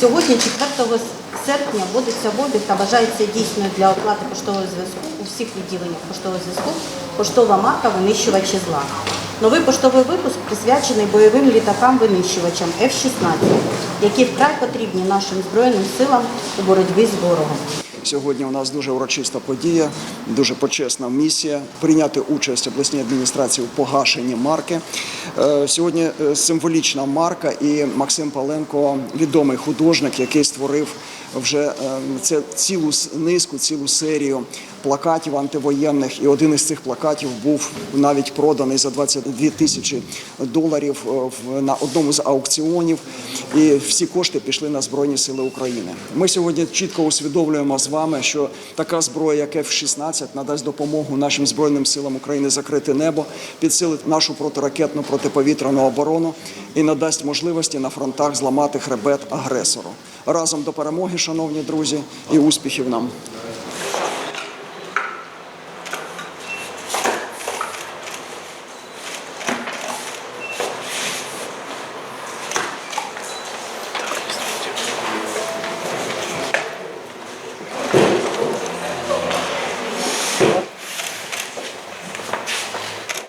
Сьогодні, 4 серпня, вводиться в обіг та вважається дійсною для оплати поштового зв'язку у всіх відділеннях поштового зв'язку поштова марка винищувачі зла. Новий поштовий випуск присвячений бойовим літакам-винищувачам F-16, які вкрай потрібні нашим Збройним силам у боротьбі з ворогом. Сьогодні у нас дуже урочиста подія, дуже почесна місія прийняти участь обласній адміністрації у погашенні марки. Е, Сьогодні е, символічна марка, і Максим Паленко відомий художник, який створив вже е, це цілу низку, цілу серію плакатів антивоєнних. І один із цих плакатів був навіть проданий за 22 тисячі доларів е, на одному з аукціонів. І всі кошти пішли на Збройні Сили України. Ми сьогодні чітко усвідомлюємо з вами, що така зброя, як F-16, надасть допомогу нашим збройним силам України закрити небо, підсилить нашу протиракетну протиповітряну оборону і надасть можливості на фронтах зламати хребет агресору. Разом до перемоги, шановні друзі, і успіхів нам.